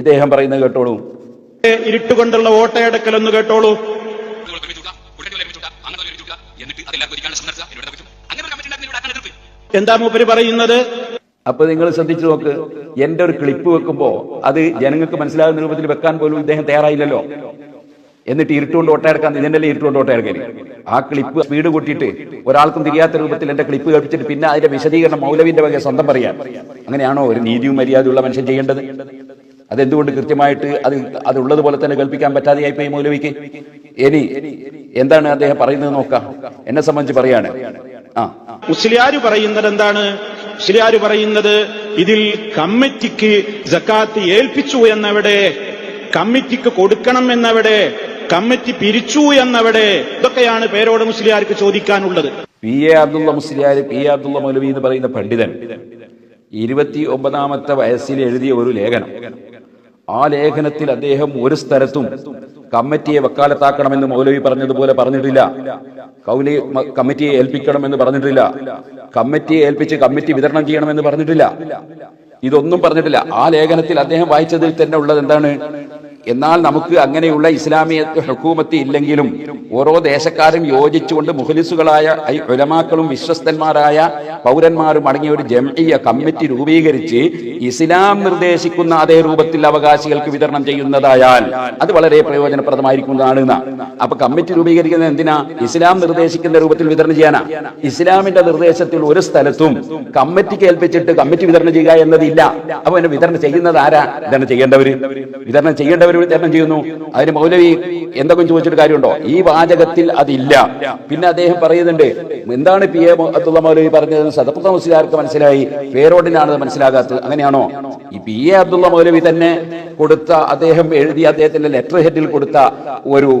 ഇദ്ദേഹം പറയുന്നത് കേട്ടോളൂ. ഇരുട്ടുകൊണ്ടുള്ള ഓട്ടയടക്കൽ ഒന്ന് കേട്ടോളൂ. എന്താ മൂപ്പര് പറയുന്നത്? അപ്പൊ നിങ്ങൾ ശ്രദ്ധിച്ചു നോക്ക് എന്റെ ഒരു ക്ലിപ്പ് വെക്കുമ്പോ അത് ജനങ്ങൾക്ക് മനസ്സിലാകുന്ന രൂപത്തിൽ വെക്കാൻ പോലും ഇദ്ദേഹം തയ്യാറായില്ലല്ലോ. എന്നിട്ട് ഇരുട്ടുകൊണ്ട് ഓട്ടയെടുക്കാൻ ഇതിന്റെ ഇരുട്ടുകൊണ്ട് ഓട്ടയെടുക്കൽ? ആ ക്ലിപ്പ് സ്പീഡ് കൂട്ടിയിട്ട് ഒരാൾക്കും തിരിയാത്ത രൂപത്തിൽ എന്റെ ക്ലിപ്പ് കേൾപ്പിച്ചിട്ട് പിന്നെ അതിന്റെ വിശദീകരണം മൗലവിന്റെ വക സ്വന്തം പറയാൻ. അങ്ങനെയാണോ ഒരു നീതിയും മര്യാദയുള്ള മനുഷ്യൻ ചെയ്യേണ്ടത്? അതെന്തുകൊണ്ട് കൃത്യമായിട്ട് അത് അതുള്ളത് പോലെ തന്നെ കൽപ്പിക്കാൻ പറ്റാതെയായി പോയി മൗലവിക്ക്? ഇനി എന്താണ് അദ്ദേഹം പറയുന്നത് നോക്കാം. എന്നെ സംബന്ധിച്ച് പറയാണ്. ആ. മുസ്ലിയാര് പറയുന്നത് എന്താണ്? മുസ്ലിയാർ പറയുന്നത് ഇതിൽ കമ്മിറ്റിക്ക് ജക്കാത്ത് ഏൽപ്പിച്ചു എന്നവിടെ കമ്മിറ്റിക്ക് കൊടുക്കണം എന്നവിടെ കമ്മിറ്റി പിരിച്ചു എന്നവിടെ ഇതൊക്കെയാണ് പേരോട് മുസ്ലിയാർക്ക് ചോദിക്കാനുള്ളത്. P A Abdulla Musliyar P A Abdulla Moulavi എന്ന് പറയുന്ന പണ്ഡിതൻ ഇരുപത്തി ഒമ്പതാമത്തെ വയസ്സിൽ എഴുതിയ ഒരു ലേഖനം. ആ ലേഖനത്തിൽ അദ്ദേഹം ഒരു സ്ഥലത്തും കമ്മിറ്റിയെ വക്കാലത്താക്കണമെന്ന് മൗലവി പറഞ്ഞതുപോലെ പറഞ്ഞിട്ടില്ല. കൗലി കമ്മിറ്റിയെ ഏൽപ്പിക്കണമെന്ന് പറഞ്ഞിട്ടില്ല. കമ്മിറ്റിയെ ഏൽപ്പിച്ച് കമ്മിറ്റി വിതരണം ചെയ്യണമെന്ന് പറഞ്ഞിട്ടില്ല. ഇതൊന്നും പറഞ്ഞിട്ടില്ല. ആ ലേഖനത്തിൽ അദ്ദേഹം വായിച്ചതിൽ തന്നെ ഉള്ളത് എന്താണ്? എന്നാൽ നമുക്ക് അങ്ങനെയുള്ള ഇസ്ലാമിയ ഹുക്കൂമത്ത് ഇല്ലെങ്കിലും ഓരോ ദേശക്കാരും യോജിച്ചുകൊണ്ട് മുഖലിസുകളായ ഉലമാക്കളും വിശ്വസ്തന്മാരായ പൗരന്മാരും അടങ്ങിയ ഒരു ജംഇയ കമ്മിറ്റി രൂപീകരിച്ച് ഇസ്ലാം നിർദ്ദേശിക്കുന്ന അതേ രൂപത്തിൽ അവകാശികൾക്ക് വിതരണം ചെയ്യുന്നതായാൽ അത് വളരെ പ്രയോജനപ്രദമായിരിക്കുന്നതാണ്. അപ്പൊ കമ്മിറ്റി രൂപീകരിക്കുന്നത് എന്തിനാ? ഇസ്ലാം നിർദ്ദേശിക്കുന്ന രൂപത്തിൽ വിതരണം ചെയ്യാനാ. ഇസ്ലാമിന്റെ നിർദ്ദേശത്തിൽ ഒരു സ്ഥലത്തും കമ്മിറ്റി കേൾപ്പിച്ചിട്ട് കമ്മിറ്റി വിതരണം ചെയ്യുക എന്നതില്ല. അപ്പൊ വിതരണം ചെയ്യുന്നത് ആരാ? വിതരണം ചെയ്യേണ്ടവര്. വിതരണം ചെയ്യേണ്ടവർ വിതരണം ചെയ്യുന്നു. അതിന് മൗലവി എന്തൊക്കെ ചോദിച്ചിട്ട് കാര്യമുണ്ടോ? ഈ വാചകത്തിൽ അതില്ല. പിന്നെ അദ്ദേഹം പറയുന്നുണ്ട് എന്താണ് പി. എ. അബ്ദുള്ള മൗലവി പറഞ്ഞത് സദപ്പുത്ത മുസ്ലിയാർക്ക് മനസ്സിലായി. പേരോടിനാണ് അത് മനസ്സിലാകാത്തത്. അങ്ങനെയാണോ? ഈ പി. എ. അബ്ദുള്ള മൗലവി തന്നെ കൊടുത്ത അദ്ദേഹം എഴുതിയ അദ്ദേഹത്തിന്റെ ലെറ്റർ ഹെഡിൽ കൊടുത്ത ഒരു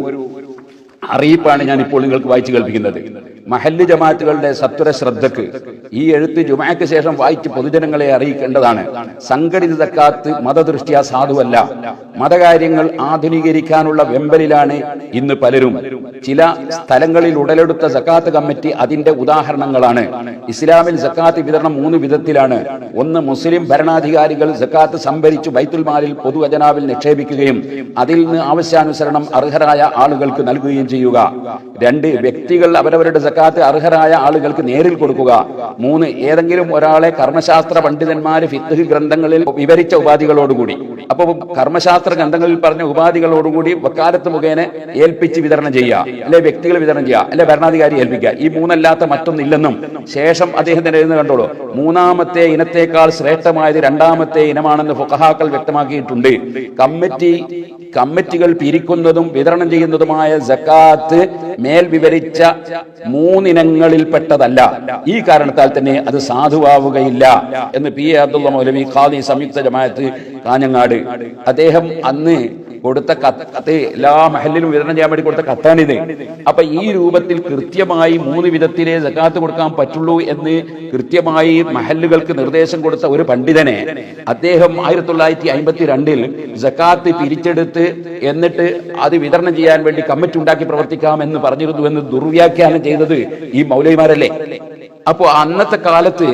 അറിയിപ്പാണ് ഞാൻ ഇപ്പോൾ നിങ്ങൾക്ക് വായിച്ചു കേൾപ്പിക്കുന്നത്. മഹല്ല് ജമാഅത്തുകളുടെ സത്വര ശ്രദ്ധക്ക് ഈ എഴുത്ത് ജുമാക്ക് ശേഷം വായിച്ച് പൊതുജനങ്ങളെ അറിയിക്കേണ്ടതാണ്. സംഘടിത തക്കാത്ത് മതദൃഷ്ടിയ സാധുവല്ല. മതകാര്യങ്ങൾ ആധുനീകരിക്കാനുള്ള വെമ്പലിലാണ് ഇന്ന് പലരും. ചില സ്ഥലങ്ങളിൽ ഉടലെടുത്ത സക്കാത്ത് കമ്മിറ്റി അതിന്റെ ഉദാഹരണങ്ങളാണ്. ഇസ്ലാമിൽ സക്കാത്ത് വിതരണം മൂന്ന് വിധത്തിലാണ്. ഒന്ന് മുസ്ലിം ഭരണാധികാരികൾ സക്കാത്ത് സംഭരിച്ചു ബൈത്തുൽമാലിൽ പൊതുഖജനാവിൽ നിക്ഷേപിക്കുകയും അതിൽ നിന്ന് ആവശ്യാനുസരണം അർഹരായ ആളുകൾക്ക് നൽകുകയും ചെയ്യുക. രണ്ട് വ്യക്തികൾ അവരവരുടെ സക്കാത്ത് അർഹരായ ആളുകൾക്ക് നേരിൽ കൊടുക്കുക. മൂന്ന് ഏതെങ്കിലും ഒരാളെ കർമ്മശാസ്ത്ര പണ്ഡിതന്മാര് ഫിത്ത് ഗ്രന്ഥങ്ങളിൽ വിവരിച്ച ഉപാധികളോടുകൂടി. അപ്പൊ കർമ്മശാസ്ത്ര ഗ്രന്ഥങ്ങളിൽ പറഞ്ഞ ഉപാധികളോടുകൂടി വക്കാലത്ത് മുഖേന ഏൽപ്പിച്ച് വിതരണം ചെയ്യുക. അല്ലെ വ്യക്തികൾ വിതരണം ചെയ്യുക. അല്ലെ ഭരണാധികാരി ഏൽപ്പിക്കുക. ഈ മൂന്നല്ലാത്ത മറ്റൊന്നില്ലെന്നും ശേഷം അദ്ദേഹത്തിന്റെ എഴുതുന്ന കണ്ടോളൂ. മൂന്നാമത്തെ ഇനത്തേക്കാൾ ശ്രേഷ്ഠമായത് രണ്ടാമത്തെ ഇനമാണെന്ന് ഫുഖഹാക്കൾ വ്യക്തമാക്കിയിട്ടുണ്ട്. കമ്മിറ്റി കമ്മിറ്റികൾ പിരിക്കുന്നതും വിതരണം ചെയ്യുന്നതുമായ ജക്കാത്ത് മേൽ വിവരിച്ച മൂന്നിനങ്ങളിൽപ്പെട്ടതല്ല. ഈ കാരണത്താൽ തന്നെ അത് സാധുവാവുകയില്ല എന്ന് പി എ അബ്ദുള്ള മൗലവി ഖാദി സംയുക്ത ജമാഅത്ത് കാഞ്ഞങ്ങാട്. അദ്ദേഹം അന്ന് കൊടുത്ത കത്ത് എല്ലാ മഹലിലും വിതരണം ചെയ്യാൻ വേണ്ടി കൊടുത്ത കത്താണിത്. അപ്പൊ ഈ രൂപത്തിൽ കൃത്യമായി മൂന്ന് വിധത്തിലേ ജക്കാത്ത് കൊടുക്കാൻ പറ്റുള്ളൂ എന്ന് കൃത്യമായി മഹല്ലുകൾക്ക് നിർദ്ദേശം കൊടുത്ത ഒരു പണ്ഡിതനെ അദ്ദേഹം ആയിരത്തി തൊള്ളായിരത്തി അമ്പത്തി രണ്ടിൽ ജക്കാത്ത് പിരിച്ചെടുത്ത് എന്നിട്ട് അത് വിതരണം ചെയ്യാൻ വേണ്ടി കമ്മിറ്റി ഉണ്ടാക്കി പ്രവർത്തിക്കാം എന്ന് പറഞ്ഞിരുന്നു എന്ന് ദുർവ്യാഖ്യാനം ചെയ്തത് ഈ മൗലവിമാരല്ലേ? അപ്പോ അന്നത്തെ കാലത്ത്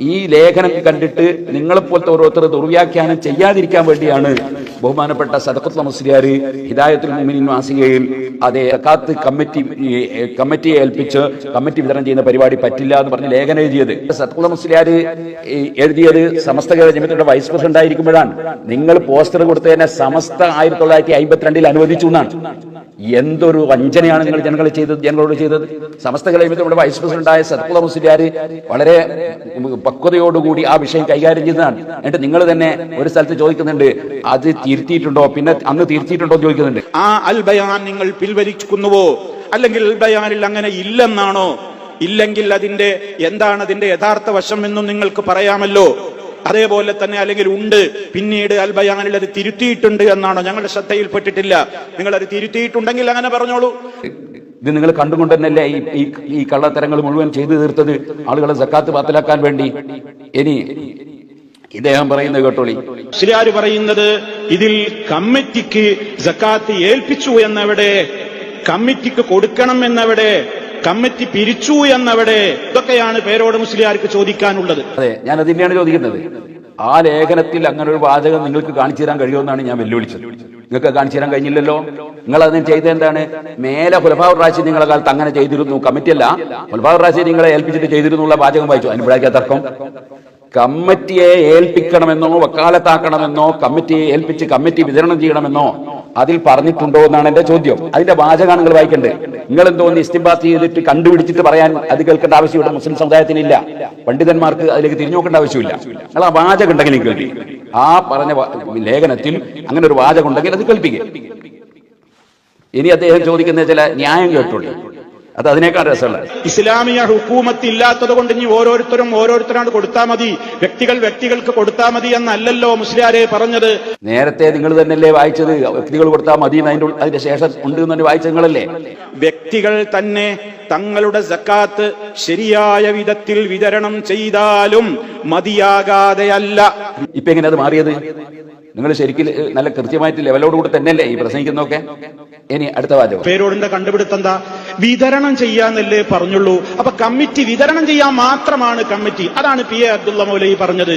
ഈ ലേഖനം കണ്ടിട്ട് നിങ്ങളെപ്പോലത്തെ ഓരോരുത്തർ ദുർവ്യാഖ്യാനം ചെയ്യാതിരിക്കാൻ വേണ്ടിയാണ് ബഹുമാനപ്പെട്ട സദഖത്തുൽ മുസ്ലിയാർ ഹിദായത്തുൽ മുഅ്മിനീൻ മാസികയിൽ അതേ സക്കാത്ത് കമ്മിറ്റി കമ്മിറ്റിയെ ഏൽപ്പിച്ച് കമ്മിറ്റി വിതരണം ചെയ്യുന്ന പരിപാടി പറ്റില്ല എന്ന് പറഞ്ഞ് ലേഖനം എഴുതിയത്. സദഖത്തുൽ മുസ്ലിയാർ എഴുതിയത് സമസ്ത ജമിയത്തിന്റെ വൈസ് പ്രസിഡന്റ് ആയിരിക്കുമ്പോഴാണ് നിങ്ങൾ പോസ്റ്റർ കൊടുത്തതിനെ സമസ്ത ആയിരത്തി തൊള്ളായിരത്തി അനുവദിച്ചു എന്നാണ്. എന്തൊരു വഞ്ചനയാണ് നിങ്ങൾ ജനങ്ങൾ ചെയ്തത് ജനങ്ങളോട് ചെയ്തത്? സമസ്ത നമ്മുടെ വൈസ് പ്രസിഡന്റായ സത്കുല മുസ്ലിയാർ വളരെ പക്വതയോടുകൂടി ആ വിഷയം കൈകാര്യം ചെയ്തതാണ്. എന്നിട്ട് നിങ്ങൾ തന്നെ ഒരു സ്ഥലത്ത് ചോദിക്കുന്നുണ്ട് അത് തിരുത്തിയിട്ടുണ്ടോ? പിന്നെ അന്ന് തിരുത്തിയിട്ടുണ്ടോ? ചോദിക്കുന്നുണ്ട്. ആ അൽ ബയാൻ നിങ്ങൾ പിൻവലിക്കുന്നുവോ അല്ലെങ്കിൽ അൽബയാനിൽ അങ്ങനെ ഇല്ലെന്നാണോ? ഇല്ലെങ്കിൽ അതിന്റെ എന്താണ് അതിന്റെ യഥാർത്ഥ വശം എന്നും നിങ്ങൾക്ക് പറയാമല്ലോ? അതേപോലെ തന്നെ അല്ലെങ്കിൽ ഉണ്ട്. പിന്നീട് അൽബയാനിൽ അത് തിരുത്തിയിട്ടുണ്ട് എന്നാണോ? ഞങ്ങളുടെ ശ്രദ്ധയിൽപ്പെട്ടിട്ടില്ല. നിങ്ങൾ അത് തിരുത്തിയിട്ടുണ്ടെങ്കിൽ അങ്ങനെ പറഞ്ഞോളൂ. ഇത് നിങ്ങൾ കണ്ടുകൊണ്ട് തന്നെയല്ലേ ഈ ഈ ഈ കള്ളത്തരങ്ങൾ മുഴുവൻ ചെയ്തു തീർത്തത്? ആളുകളെ സക്കാത്ത് പാത്തലാക്കാൻ വേണ്ടി. ഇനി ഇദ്ദേഹം പറയുന്നത് കേട്ടോളി. ശരിയാര് പറയുന്നത് ഇതിൽ കമ്മിറ്റിക്ക് സക്കാത്ത് ഏൽപ്പിച്ചു എന്നവിടെ കമ്മിറ്റിക്ക് കൊടുക്കണം എന്നവിടെ കമ്മിറ്റി പിരിച്ചു എന്നവിടെ ഇതൊക്കെയാണ് പേരോട് മുസ്ലിയാർക്ക് ചോദിക്കാനുള്ളത്. അതെ ഞാൻ അത് തന്നെയാണ് ചോദിക്കുന്നത്. ആ ലേഖനത്തിൽ അങ്ങനെ ഒരു വാചകം നിങ്ങൾക്ക് കാണിച്ചു തരാൻ കഴിയുമെന്നാണ് ഞാൻ വെല്ലുവിളിച്ചത്. നിങ്ങൾക്ക് കാണിച്ചു തരാൻ കഴിഞ്ഞില്ലല്ലോ? നിങ്ങൾ അതിന് ചെയ്ത എന്താണ് മേലെ ഹുലഫാവുർ റാശി നിങ്ങളെ കാലത്ത് അങ്ങനെ ചെയ്തിരുന്നു. കമ്മിറ്റി അല്ല ഹുലഫാവുർ റാഷി നിങ്ങളെ ഏൽപ്പിച്ചിട്ട് ചെയ്തിരുന്നുള്ള വാചകം വായിച്ചു. അതിന് ഇവിടെ തർക്കം. കമ്മിറ്റിയെ ഏൽപ്പിക്കണമെന്നോ വക്കാലത്താക്കണമെന്നോ കമ്മിറ്റിയെ ഏൽപ്പിച്ച് കമ്മിറ്റി വിതരണം ചെയ്യണമെന്നോ അതിൽ പറഞ്ഞിട്ടുണ്ടോ എന്നാണ് എന്റെ ചോദ്യം. അതിന്റെ വാചകമാണ് നിങ്ങൾ വായിക്കണ്ടേ. നിങ്ങൾ എന്തോന്ന് ഇസ്തിംബാത്ത് ചെയ്തിട്ട് കണ്ടുപിടിച്ചിട്ട് പറയാൻ അത് കേൾക്കേണ്ട ആവശ്യം ഇവിടെ മുസ്ലിം സമുദായത്തിനില്ല. പണ്ഡിതന്മാർക്ക് അതിലേക്ക് തിരിഞ്ഞു നോക്കേണ്ട ആവശ്യമില്ല. നിങ്ങൾ ആ വാചകം ഉണ്ടെങ്കിൽ നിങ്ങൾ ആ പറഞ്ഞ ലേഖനത്തിൽ അങ്ങനെ ഒരു വാചകം ഉണ്ടെങ്കിൽ അത് കേൾപ്പിക്കുക ഇനി അദ്ദേഹം ചോദിക്കുന്ന ചില ന്യായം കേട്ടുള്ളൂ അത് അതിനേക്കാൾ രസമുള്ള ഇസ്ലാമിക ഹുക്കൂമത്ത് ഇല്ലാത്തത് കൊണ്ട് ഇനി ഓരോരുത്തരും ഓരോരുത്തരാണ് കൊടുത്താൽ മതി. വ്യക്തികൾ വ്യക്തികൾക്ക് കൊടുത്താൽ മതി എന്നല്ലല്ലോ മുസ്ലിയാരെ പറഞ്ഞത്. നേരത്തെ നിങ്ങൾ തന്നെയല്ലേ വായിച്ചത്? വ്യക്തികൾ കൊടുത്താൽ മതി അതിന്റെ അതിന്റെ ശേഷം ഉണ്ട് എന്ന് വായിച്ച നിങ്ങളല്ലേ? വ്യക്തികൾ തന്നെ തങ്ങളുടെ സക്കാത്ത് ശരിയായ വിധത്തിൽ വിതരണം ചെയ്താലും മതിയാകാതെയല്ല. ഇപ്പൊ എങ്ങനെ അത് മാറിയത്? നിങ്ങൾ ശരിക്കും നല്ല കൃത്യമായിട്ട് ലെവലോട് ലെവലോടുകൂടി തന്നെയല്ലേ ഈ പ്രസംഗിക്കുന്നൊക്കെ ഇനി അടുത്ത വാചകം. പേരോടിന്റെ കണ്ടുപിടുത്തം എന്താ? വിതരണം ചെയ്യാന്നല്ലേ പറഞ്ഞുള്ളൂ. അപ്പൊ കമ്മിറ്റി വിതരണം ചെയ്യാൻ മാത്രമാണ് കമ്മിറ്റി. അതാണ് പി എ അബ്ദുള്ള മൗലൈ പറഞ്ഞത്.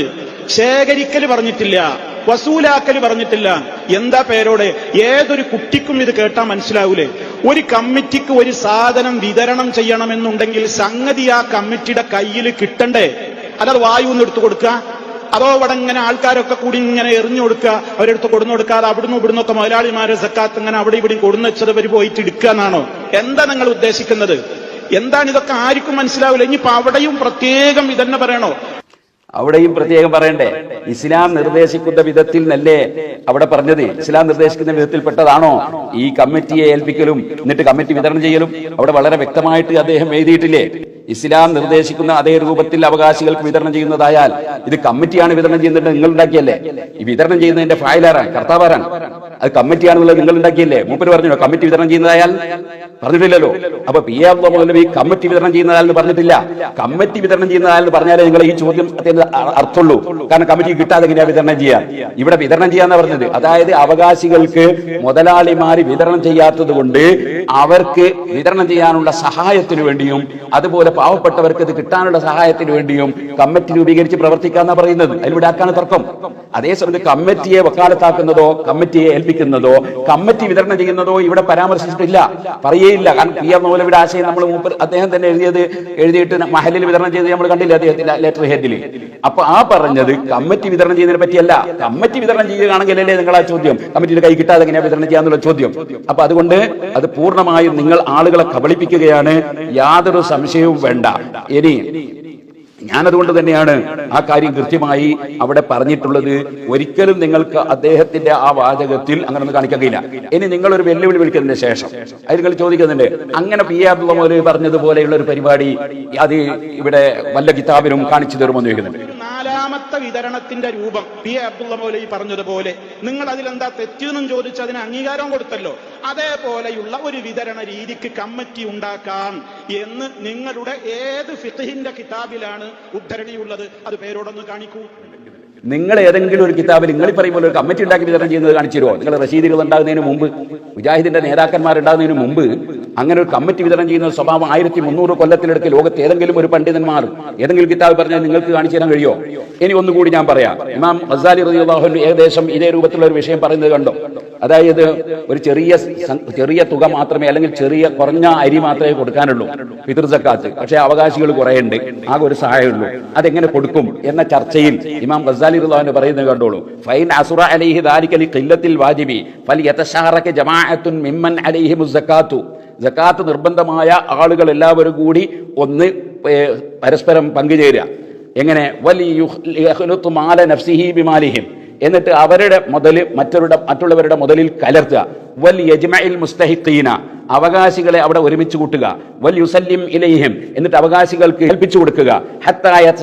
ശേഖരിക്കൽ പറഞ്ഞിട്ടില്ല. വസൂലാക്കൽ പറഞ്ഞിട്ടില്ല. എന്താ പേരോടെ? ഏതൊരു കുട്ടിക്കും ഇത് കേട്ടാൽ മനസ്സിലാവൂലേ. ഒരു കമ്മിറ്റിക്ക് ഒരു സാധനം വിതരണം ചെയ്യണമെന്നുണ്ടെങ്കിൽ സംഗതി ആ കമ്മിറ്റിയുടെ കയ്യിൽ കിട്ടണ്ടേ? വായു ഒന്ന് എടുത്തു കൊടുക്കുക. അതോ അവിടെ ഇങ്ങനെ ആൾക്കാരൊക്കെ കൂടി ഇങ്ങനെ എറിഞ്ഞു കൊടുക്കുക അവരെടുത്ത് കൊടുന്നു കൊടുക്കാതെ അവിടുന്ന് ഇവിടുന്ന് ഒക്കെ മുതലാളിമാരെ സക്കാത്ത് ഇങ്ങനെ അവിടെ ഇവിടെ കൊടുന്ന് വെച്ചത് ഇവർ പോയിട്ട് എടുക്കുക എന്നാണോ? എന്താ നിങ്ങൾ ഉദ്ദേശിക്കുന്നത്? എന്താണ് ഇതൊക്കെ ആർക്കും മനസ്സിലാവില്ല. ഇനിയിപ്പോ അവിടെയും പ്രത്യേകം ഇതന്നെ പറയണോ? അവിടെയും പ്രത്യേകം പറയണ്ടേ? ഇസ്ലാം നിർദ്ദേശിക്കുന്ന വിധത്തിൽ നല്ലേ അവിടെ പറഞ്ഞത്? ഇസ്ലാം നിർദ്ദേശിക്കുന്ന വിധത്തിൽപ്പെട്ടതാണോ? ഈ കമ്മിറ്റിയെ ഏൽപ്പിക്കലും എന്നിട്ട് കമ്മിറ്റി വിതരണം ചെയ്യലും? അവിടെ വളരെ വ്യക്തമായിട്ട് അദ്ദേഹം എഴുതിയിട്ടില്ലേ? ഇസ്ലാം നിർദ്ദേശിക്കുന്ന അതേ രൂപത്തിൽ അവകാശികൾക്ക് വിതരണം ചെയ്യുന്നതായാൽ ഇത് കമ്മിറ്റിയാണ് വിതരണം ചെയ്യുന്നത് നിങ്ങൾ ഉണ്ടാക്കിയല്ലേ? ഈ വിതരണം ചെയ്യുന്നതിന്റെ ഫയലാറാണ് കർത്താവാരാണ് അത് കമ്മിറ്റിയാണെന്നുള്ളത് നിങ്ങൾ ഉണ്ടാക്കിയല്ലേ? മൂപ്പര് പറഞ്ഞോ കമ്മിറ്റി വിതരണം ചെയ്യുന്നതായാൽ? പറഞ്ഞിട്ടില്ലല്ലോ. അപ്പൊ പി എ അബ്ദുള്ള നബി കമ്മിറ്റി വിതരണം ചെയ്യുന്നതാൽ എന്ന് പറഞ്ഞിട്ടില്ല. കമ്മിറ്റി വിതരണം ചെയ്യുന്നതാൽ എന്ന് പറഞ്ഞാലേ നിങ്ങൾ ഈ ചോദ്യം അർത്ഥമുള്ളൂ. കാരണം കമ്മിറ്റി കിട്ടാതെ എങ്ങനെയാ വിതരണം ചെയ്യാൻ ഇവിടെ വിതരണം ചെയ്യാന്നാ പറഞ്ഞത്. അതായത് അവകാശികൾക്ക് മുതലാളിമാര് വിതരണം ചെയ്യാത്തത് കൊണ്ട് അവർക്ക് വിതരണം ചെയ്യാനുള്ള സഹായത്തിന് വേണ്ടിയും അതുപോലെ പാവപ്പെട്ടവർക്ക് ഇത് കിട്ടാനുള്ള സഹായത്തിന് വേണ്ടിയും കമ്മിറ്റി രൂപീകരിച്ച് പ്രവർത്തിക്കാന്നാ പറയുന്നത്. അതിലൂടെ ആക്കാണ് തർക്കം. അതേസമയത്ത് കമ്മിറ്റിയെ വക്കാലത്താക്കുന്നതോ കമ്മിറ്റിയെ ഏൽപ്പിക്കുന്നതോ കമ്മിറ്റി വിതരണം ചെയ്യുന്നതോ ഇവിടെ പരാമർശിച്ചിട്ടില്ല. പറയേയില്ല. കാരണം പി എം മൗലവിയുടെ ആശയം നമ്മൾ അദ്ദേഹം തന്നെ എഴുതിയത് എഴുതിയിട്ട് മഹലിൽ വിതരണം ചെയ്ത് നമ്മൾ കണ്ടില്ല അദ്ദേഹത്തിന്റെ ലെറ്റർ ഹെഡിൽ അപ്പൊ ആ പറഞ്ഞത് കമ്മിറ്റി വിതരണം ചെയ്യുന്നതിനെ പറ്റിയല്ല. കമ്മിറ്റി വിതരണം ചെയ്യുകയാണെങ്കിലല്ലേ നിങ്ങൾ ആ ചോദ്യം. കമ്മിറ്റിയുടെ കൈ കിട്ടാതെ എങ്ങനെയാ വിതരണം ചെയ്യാന്നുള്ള ചോദ്യം. അപ്പൊ അതുകൊണ്ട് അത് പൂർണമായും നിങ്ങൾ ആളുകളെ കബളിപ്പിക്കുകയാണ്. യാതൊരു സംശയവും വേണ്ട. ഇനി ഞാനതുകൊണ്ട് തന്നെയാണ് ആ കാര്യം കൃത്യമായി അവിടെ പറഞ്ഞിട്ടുള്ളത്. ഒരിക്കലും നിങ്ങൾക്ക് അദ്ദേഹത്തിന്റെ ആ വാചകത്തിൽ അങ്ങനെ ഒന്നും കഴിയില്ല. ഇനി നിങ്ങൾ ഒരു വെല്ലുവിളി വിളിക്കുന്നതിന് ശേഷം. അത് നിങ്ങൾ ചോദിക്കുന്നുണ്ട് അങ്ങനെ പി. എ. അബ്ദുള്ള മോലി പറഞ്ഞതുപോലെയുള്ള ഒരു പരിപാടി അത് ഇവിടെ വല്ല കിതാബിനും കാണിച്ചു തരുമെന്ന് ചോദിക്കുന്നുണ്ട്. ഒരു നാലാമത്തെ വിതരണത്തിന്റെ രൂപം. പി. എ. അബ്ദുള്ള മൗലവി പറഞ്ഞതുപോലെ നിങ്ങൾ അതിലെന്താ തെറ്റെന്നും ചോദിച്ച് അതിന് അംഗീകാരം കൊടുത്തല്ലോ. അതേപോലെയുള്ള ഒരു വിതരണ രീതിക്ക് കമ്മിറ്റി ഉണ്ടാക്കാം എന്ന് നിങ്ങളുടെ ഏത് ഫിഖഹിന്റെ കിതാബിലാണ് ഉദ്ധരണിയുള്ളത്? അത് പേരോടൊന്ന് കാണിക്കൂ. നിങ്ങൾ ഏതെങ്കിലും ഒരു കിതാബിൽ നിങ്ങൾ പറയുമ്പോൾ ഒരു കമ്മിറ്റി ഉണ്ടാക്കി വിതരണം ചെയ്യുന്നത് കാണിച്ചു തരുമോ? നിങ്ങൾ റഷീദുകൾ ഉണ്ടാകുന്നതിന് മുമ്പ് മുജാഹിദിന്റെ നേതാക്കന്മാരുണ്ടാകുന്നതിന് മുമ്പ് അങ്ങനെ ഒരു കമ്മിറ്റി വിതരണം ചെയ്യുന്ന സ്വഭാവം ആയിരത്തി മുന്നൂറ് കൊല്ലത്തിലെടുക്കൽ ലോകത്ത് ഏതെങ്കിലും ഒരു പണ്ഡിതന്മാർ ഏതെങ്കിലും കിതാബ് പറഞ്ഞാൽ നിങ്ങൾക്ക് കാണിച്ചു തരാൻ കഴിയോ ഇനി ഒന്നുകൂടി ഞാൻ പറയാം. ഇമാം അസാലി അൻഹു ഏകദേശം ഇതേ രൂപത്തിലുള്ള ഒരു വിഷയം പറയുന്നത് കണ്ടോ? അതായത് ഒരു ചെറിയ ചെറിയ തുക മാത്രമേ അല്ലെങ്കിൽ ചെറിയ കുറഞ്ഞ അരി മാത്രമേ കൊടുക്കാനുള്ളൂ പിതൃസക്കാത്ത് പക്ഷേ അവകാശികൾ കുറയുണ്ട് ആകെ ഒരു സഹായമുള്ളൂ. അതെങ്ങനെ കൊടുക്കും എന്ന ചർച്ചയിൽ ഇമാം ഗസാലി റളിയല്ലാഹു പറയുന്നത് കണ്ടോളൂ. ഫൈൻ അസുറ അലൈഹി ദാലിക കില്ലത്തിൽ വാജിബി ഫൽ യതശാറക ജമാഅത്തുൻ മിമ്മൻ അലൈഹി മുസക്കാത്തു ജക്കാത്ത് നിർബന്ധമായ ആളുകൾ എല്ലാവരും കൂടി ഒന്ന് പരസ്പരം പങ്കുചേരുക. എങ്ങനെ? വലിയ മാല നഫ്സിഹി ബിമാലിഹിം. എന്നിട്ട് അവരുടെ മുതൽ മറ്റവരുടെ മറ്റുള്ളവരുടെ മുതലിൽ കലർത്തുക. വൽ യജ്മയിൽ മുസ്തഹിഖീന. അവകാശികളെ അവിടെ ഒരുമിച്ച് കൂട്ടുക. വൽ യുസല്ലിം ഇലൈഹിം. എന്നിട്ട് അവകാശികൾക്ക് ഏൽപ്പിച്ചു കൊടുക്കുക. ഹത്തായ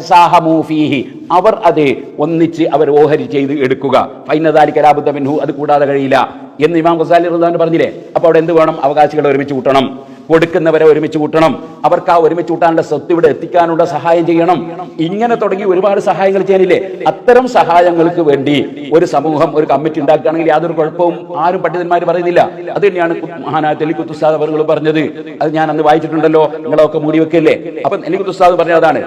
ഫീഹി. അവർ അത് ഒന്നിച്ച് അവർ ഓഹരി ചെയ്ത് എടുക്കുക. ഫൈനദാലി കലാബുദ്ധ മിൻഹു. അത് കൂടാതെ കഴിയില്ല. എന്ന് ഇമാം ഗസാലി റഹ്ദാൻ പറഞ്ഞില്ലേ? അപ്പോൾ അവിടെ എന്ത് വേണം? അവകാശികളെ ഒരുമിച്ച് കൂട്ടണം. കൊടുക്കുന്നവരെ ഒരുമിച്ച് കൂട്ടണം. അവർക്ക് ആ ഒരുമിച്ച് കൂട്ടാനുള്ള സ്വത്ത് ഇവിടെ എത്തിക്കാനുള്ള സഹായം ചെയ്യണം. ഇങ്ങനെ തുടങ്ങി ഒരുപാട് സഹായങ്ങൾ ചെയ്യാനില്ലേ? അത്തരം സഹായങ്ങൾക്ക് വേണ്ടി ഒരു സമൂഹം ഒരു കമ്മിറ്റി ഉണ്ടാക്കുകയാണെങ്കിൽ യാതൊരു കുഴപ്പവും ആരും പണ്ഡിതന്മാർ പറയുന്നില്ല. അത് തന്നെയാണ് മഹാനായ തെലിക്കുത്തുസാദ് അവർ പറഞ്ഞത്. അത് ഞാൻ അന്ന് വായിച്ചിട്ടുണ്ടല്ലോ. നിങ്ങളൊക്കെ മൂടി വെക്കല്ലേ? അപ്പൊ തെലിക്കുത്തുസാദ് ഉസ്താദ് പറഞ്ഞ അതാണ്.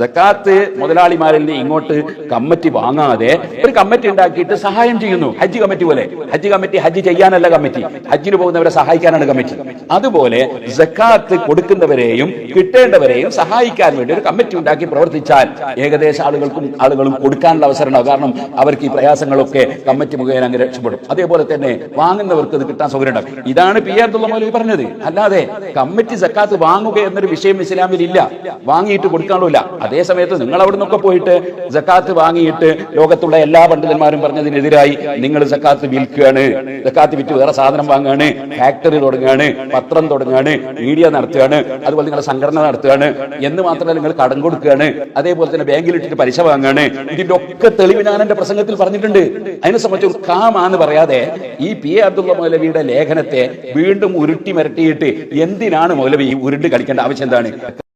ജക്കാത്ത് മുതലാളിമാരിൽ നിന്ന് ഇങ്ങോട്ട് കമ്മിറ്റി വാങ്ങാതെ ഒരു കമ്മിറ്റി ഉണ്ടാക്കിയിട്ട് സഹായം ചെയ്യുന്നു. ഹജ്ജ് കമ്മിറ്റി പോലെ. ഹജ്ജ് കമ്മിറ്റി ഹജ്ജ് ചെയ്യാനല്ല കമ്മിറ്റി. ഹജ്ജിന് പോകുന്നവരെ സഹായിക്കാനാണ് കമ്മിറ്റി. അതുപോലെ ജക്കാത്ത് കൊടുക്കുന്നവരെയും കിട്ടേണ്ടവരെയും സഹായിക്കാൻ വേണ്ടി ഒരു കമ്മിറ്റി ഉണ്ടാക്കി പ്രവർത്തിച്ചാൽ ഏകദേശം ആളുകൾക്കും ആളുകളും കൊടുക്കാനുള്ള അവസരം ഉണ്ടാവും കാരണം അവർക്ക് ഈ പ്രയാസങ്ങളൊക്കെ കമ്മിറ്റി മുഖേന അങ്ങ് രക്ഷപ്പെടും. അതേപോലെ തന്നെ വാങ്ങുന്നവർക്ക് ഇത് കിട്ടാൻ സൗകര്യം ഉണ്ടാകും. ഇതാണ് പി ആർ മൗലവി പറഞ്ഞത്. അല്ലാതെ കമ്മിറ്റി സക്കാത്ത് വാങ്ങുക എന്നൊരു വിഷയം ഇസ്ലാമിൽ ഇല്ല. വാങ്ങിയിട്ട് കൊടുക്കാനുള്ള അതേ സമയത്ത് നിങ്ങൾ അവിടെ നിന്നൊക്കെ പോയിട്ട് സക്കാത്ത് വാങ്ങിയിട്ട് ലോകത്തുള്ള എല്ലാ പണ്ഡിതന്മാരും പറഞ്ഞതിനെതിരായി നിങ്ങൾ സക്കാത്ത് വിൽക്കുകയാണ്. സക്കാത്ത് വിറ്റ് വേറെ സാധനം വാങ്ങുകയാണ്. ഫാക്ടറി തുടങ്ങുകയാണ്. പത്രം തുടങ്ങുകയാണ്. മീഡിയ നടത്തുകയാണ്. അതുപോലെ നിങ്ങൾ സംഘടന നടത്തുകയാണ്. എന്ന് മാത്രമല്ല നിങ്ങൾ കടം കൊടുക്കുകയാണ്. അതേപോലെ തന്നെ ബാങ്കിൽ ഇട്ടിട്ട് പലിശ വാങ്ങുകയാണ്. ഇതിന്റെ ഒക്കെ തെളിവ് ഞാൻ എന്റെ പ്രസംഗത്തിൽ പറഞ്ഞിട്ടുണ്ട്. അതിനെ സംബന്ധിച്ച് കാമാന്ന് പറയാതെ ഈ പി എ അബ്ദുള്ള മൗലവിയുടെ ലേഖനത്തെ വീണ്ടും ഉരുട്ടി മരട്ടിയിട്ട് എന്തിനാണ് മൗലവി ഈ ഉരുണ്ട് കളിക്കേണ്ട ആവശ്യം എന്താണ്?